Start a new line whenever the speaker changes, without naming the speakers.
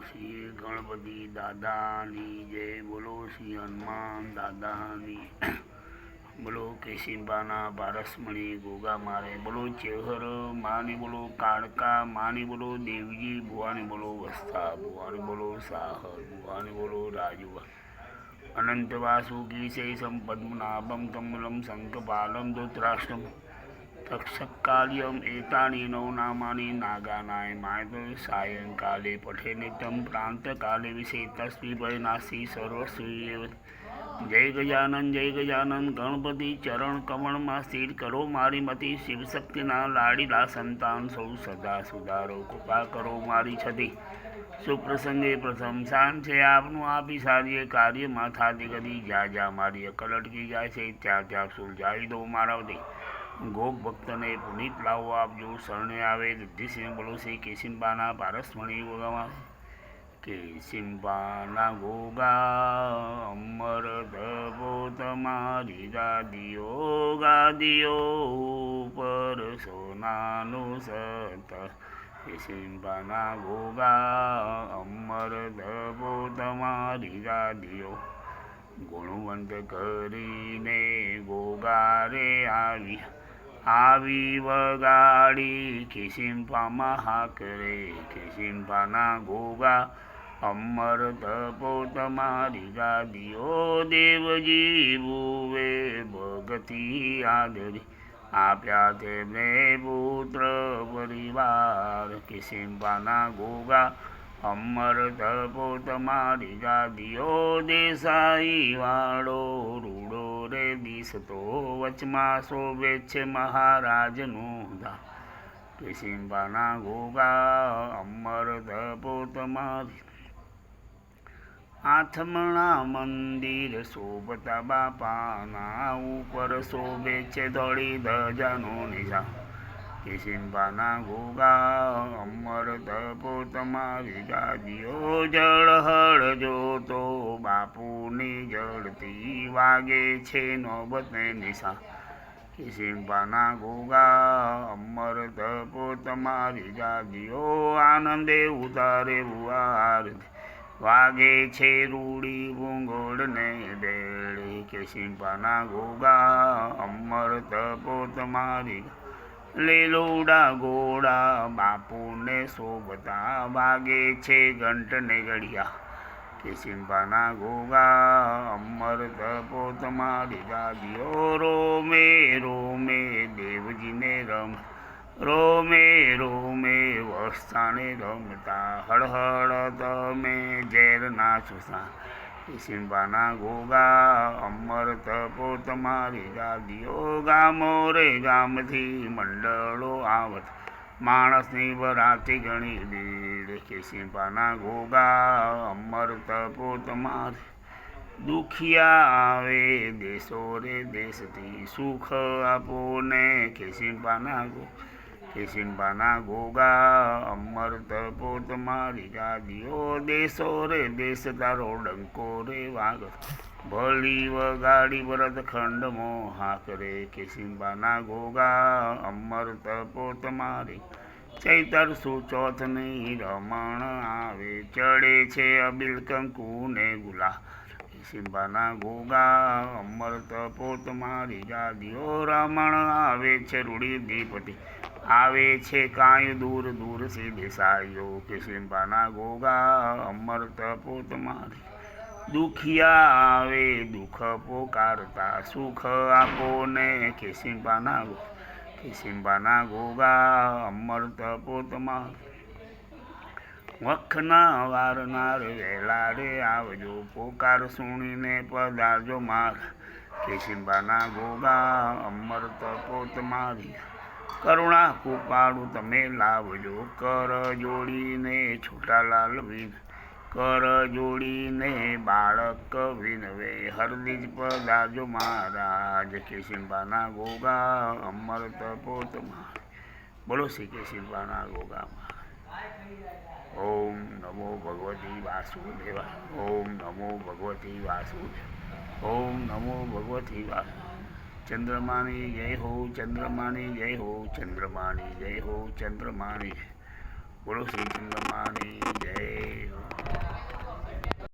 શ્રી ગણપતિ દાદાની જય બોલો શ્રી હનુમાન દાદાની. બોલો કેશિંબાના પારસમણી ગોગા મારે. બોલો ચેહર માની બોલો કાળકા, માની બોલો દેવજી, ભુવાની બોલો વસ્તા, ભુવાની બોલો સાહર, ભુવાની બોલો રાજુવા. અનંત વાસુકી સે સંપદ્મનાભમ કમલમ શંખપાલમ ધૃતરાષ્ટ્રમ. તક્ષકાલ્યમ એતાની નવનામાની નાગાનાય માય સાયંકાલે પઠે નિત્યમ પ્રાંતકાલે વિશે તસ્મી ભયનાસી સર્વશ્રી જય ગજાનન જય ગજાનન ગણપતિ ચરણ કમળમાં સ્થિર કરો મારી મતી શિવશક્તિના લાડીલા સંતાન સૌ સદા સુધારો કૃપા કરો મારી છતી સુપ્રસંગે પ્રથમ શાન છે આપનું આપી સારીએ કાર્યમાં થાતી કદી જ્યાં જ્યાં મારી અકલ અટકી જાય છે ત્યાં ત્યાં સુલઝાવી દો મારા વતી ગોપ ભક્તને પુનિત લાવો આપજો શરણે આવે દુધ્ધિસિંહ બોલો છે કેશિંબાના પારસમણી ગોગામાં કેશિંબાના ગોગા, અમર ધબો તમારી ગાદીઓ ગાદીઓ પર સોનાનું સત. કેસિંબાના ગોગા, અમર ધબો તમારી ગાદીઓ. ગુણવંત કરીને ગોગારે આવી. આવી વગાડી ખિસિંપામાં કરે ખિસિંપાના ગોગા અમર તપો તમારી ગાદીઓ, દેવજી ભુવે, ભગતી આદરી. આપ્યા તેમને પુત્ર પરિવાર કિસિંપાના ગોગા અમર તપો તમારી ગાદીઓ, દેસાઈ વાળો રૂડો રે દિસતો વચમાં શોભે છે મહારાજનું ધા. કેશિંબાના ગોગા અમર ધપોત મારી. આથમણા મંદિર શોભતા બાપાના ઉપર શોભે છે ધોળી ધજાનો નિશા કિશિંબાના ઘોગા અમર તપો તમારી ગાદીઓ જળહળ જોતો. બાપુની જળતી વાગે છે નોબતને નિશા. કિશિંબાના ઘોગા અમર તપો તમારી ગાદીઓ આનંદે ઉતારે ઉવાર વાગે છે રૂડી ભૂંગોળને કે સિંપાના ગોગા અમર તપો તમારી લીલુડા ગોળા બાપુને શોભતા વાગે છે ઘંટને ઘડિયા. કિશિંબાના ગોગા અમર તપો તમારી ગાદીઓ રોમે રોમે દેવજીને રમ, રોમે રોમે વસ્તાને રમતા. હળહળ તમે ઝેરના ચૂસા કિશિંબાના ગોગા અમર તપો તમારી ગાદીઓ, ગામો રે ગામથી મંડળો આવત. માણસની બરાતી ઘણી ભીડ કિશિંબાના ગોગા અમર તપો તમારી દુખિયા આવે દેશો રે દેશથી સુખ આપો ને કિશિંબાના ગો કિશિંબાના ગોગા, અમર તપો તમારી ગાદીઓ, દેશો રે, દેશ તારો ડંકો રે વાગ ભલી વગાડી ભરત ખંડમો હાકરે કિશિંબાના ગોગા, અમર તપો તમારી ચૈતર સુચોથની રમણ આવે, ચડે છે અબિલ કંકુ ને ગુલા સિંબાના ગોગા, અમર તપો તમારી ગાદીઓ, રમણ આવે છે રૂડી દીપતિ આવે છે કાંઈ દૂર દૂર સે દેસાઈઓ કે સિંબાના ગોગા અમર તપોત મારી. દુખિયા આવે, દુઃખ પોકારતા સુખ આપો ને કે સિંબાના ગો, કે સિંબાના ગોગા અમર તપોત મારી. વખના વારનાર વહેલા રે આવજો, પોકાર સુણીને પધારજો માર. કેશિંબાના ગોગા અમર તપોત તમારી કરુણા કૃપાળુ તમે લાવજો. કર જોડીને છૂટાલાલ વિન. કર જોડીને બાળક વિનવે હરદિજ પદાજો મહારાજ. કેશિંબાના ગોગા અમર તપોત બોલો શ્રી કેશિંબાના ગોગામાં ઓમ નમો ભગવતી વાસુદેવા ઓમ નમો ભગવતી વાસુદેવ ઓમ નમો ભગવતી વાસુ ચંદ્રમાની જય હો, ચંદ્રમાની જય હો, ચંદ્રમાની જય હો, ચંદ્રમાની બોલો શ્રી ચંદ્રમાની જય હો.